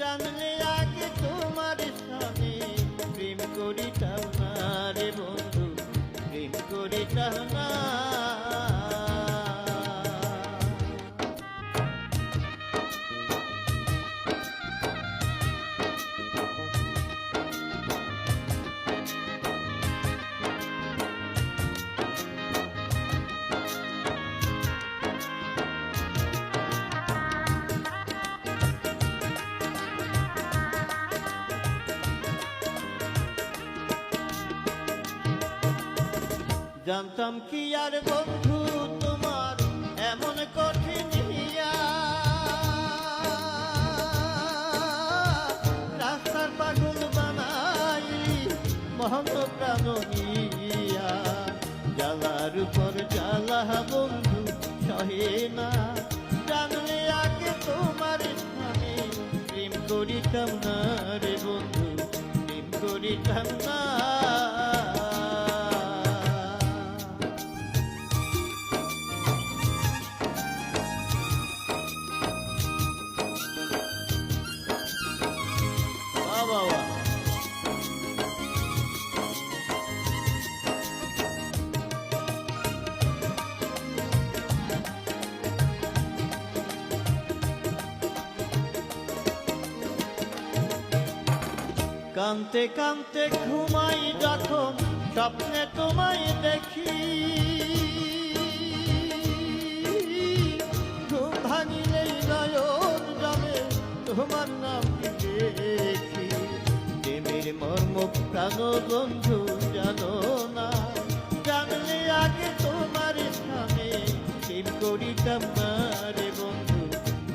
জানলে জানতাম কি আর বন্ধু তোমার এমন কঠিন রাস্তার পাগল বানাই মহন্ত প্রাণ জ্বালার উপর জ্বালা বন্ধু সহে না। জানলে আগে তোমার স্থানে প্রেম করিতাম না রে বন্ধু, প্রেম করিতাম না। কানতে কানতে ঘুমাই যখন স্বপ্নে তোমায় দেখি। ঘুম ভাঙিলেই নয়ন যাবে তোমার নাম দেখি? প্রেমের মর্ম প্রাণ বন্ধু জানো না। জানলে আগে তোমার স্থানে, প্রেম করিতাম না রে বন্ধু,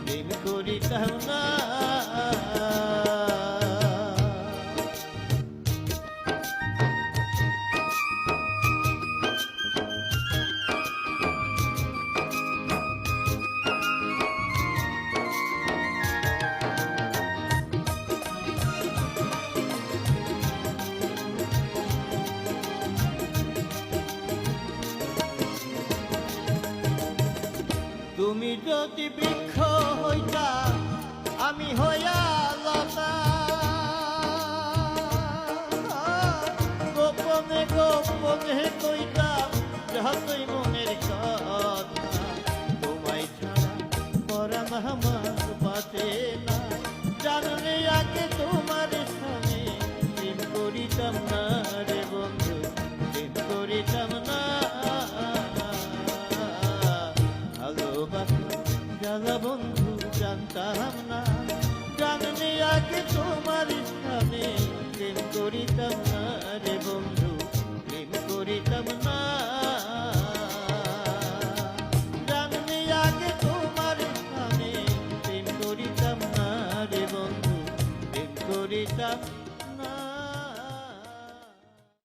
প্রেম করিতাম না। তুমি যদি বৃক্ষ হইতা, আমি হইয়া লতা। গোপনে গোপনে কইতাম যতই মনের কথা। তোমায় ছাড়া পরাণ আমার বাঁচে না জানলে আগে তোমার সামনে প্রেম করিতাম না। জ্বালা বন্ধু, জানতাম না। জানলে আগে তোমার স্থানে প্রেম করিতাম না রে বন্ধু, প্রেম করিতাম না। জানলে আগে তোমার স্থানে প্রেম করিতাম না রে বন্ধু, প্রেম করিতাম